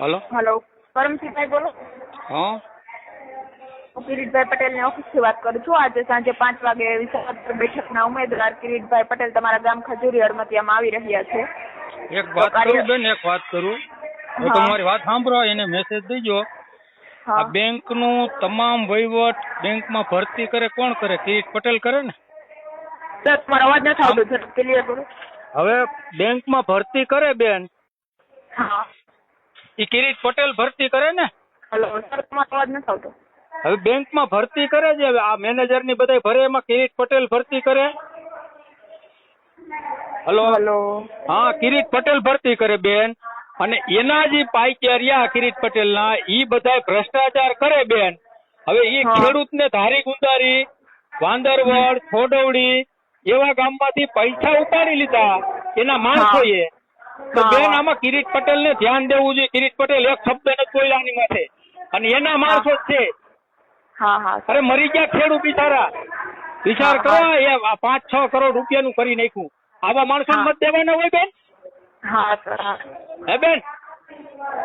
Hello? Hello. Karamsinhbhai બોલો. હા? હું કિરીટભાઈ પટેલની ઓફિસથી વાત કરું છું. આજે સાંજે પાંચ વાગે વિસાવદર બેઠકના ઉમેદવાર કિરીટભાઈ પટેલ તમારા ગામ ખજૂરી અડમતિયામાં આવી રહ્યા છે. એક વાત કરું બેન એક વાત કરું. તમારી વાત સાંભળો એને મેસેજ દેજો. આ બેંકનું તમામ વહીવટ બેંકમાં ભરતી કરે કોણ કરે? કિરીટ પટેલ કરે ને? સર તમારો અવાજ નથી આવતો સર ક્લિયર કરો. હવે બેંકમાં ભરતી કરે બેન. હા. એ કિરીટ પટેલ ભરતી કરે ને? હલો સર તમારો અવાજ નથી આવતો. હવે બેંકમાં ભરતી કરે છે હવે આ મેનેજરની બધા ભરે એમાં કિરીટ પટેલ ભરતી કરે? હલો હલો હા કિરીટ પટેલ ભરતી કરે બેન? અને એના જે પાઇકેરિયા કિરીટ પટેલ ના ઈ બધા ભ્રષ્ટાચાર કરે બેન. હવે ઈ ખેડૂત ને ધારી ગુંદારી વાંદરવડ છોડવડી એવા ગામમાંથી પૈસા ઉપાડી લીધા એના માણસોએ. તો બેન આમાં કિરીટ પટેલ ને ધ્યાન દેવું જોઈએ. કિરીટ પટેલ એક શબ્દ નથી બોલ્યા આની માથે. અને એના માણસો છે. હા હા. અરે મરી ગયા ખેડૂત બિચારા વિચાર કરો એ પાંચ છ કરોડ રૂપિયાનું કરી નાખ્યું. આવા માણસો મત દેવાના હોય બેન? હા સર હે. બેન?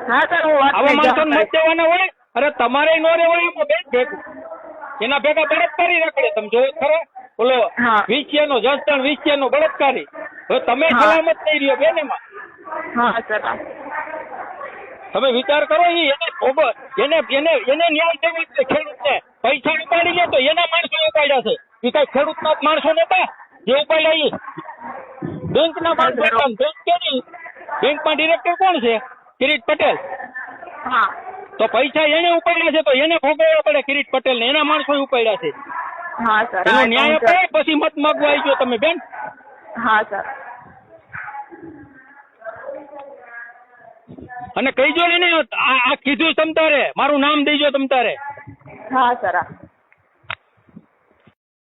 હા સર હું વાત આવા માણસો મત દેવાના હોય? અરે તમારે નો રહેવાય એમાં બેન ભેગું. એના ભેગા બળાત્કારી રખડે. તમે તો ખરો. ઓલો નો જસ્ટન જસદણ વિષયનો બળાત્કારી. હવે તમે. સલામત નહીં રહ્યો બેન એમાં. હા સર તમે વિચાર કરો એને એને એને એને ન્યાય દેવો છે ખેડૂતને? પૈસા ઉપાડી લે તો એના માણસો ઉપાડ્યા છે. એ કઈ ખેડૂતના માણસો નતા જે ઉપાડ્યા ઈ. બેંકના માણસો બેંક કેની બેંકમાં ડિરેક્ટર કોણ છે? કિરીટ પટેલ. હા. તો પૈસા એને ઉપાડ્યા છે તો એને ભોગવવા પડે કિરીટ પટેલ ને એના માણસો ઉપાડ્યા છે. હા સર એનો ન્યાય અપાય પછી મત માગવા આવી ગયો તમે બેન. હા સર અને કહીજો ને આ કીધું તમ તારે? મારું નામ દેજો તમ તારે. હા સર.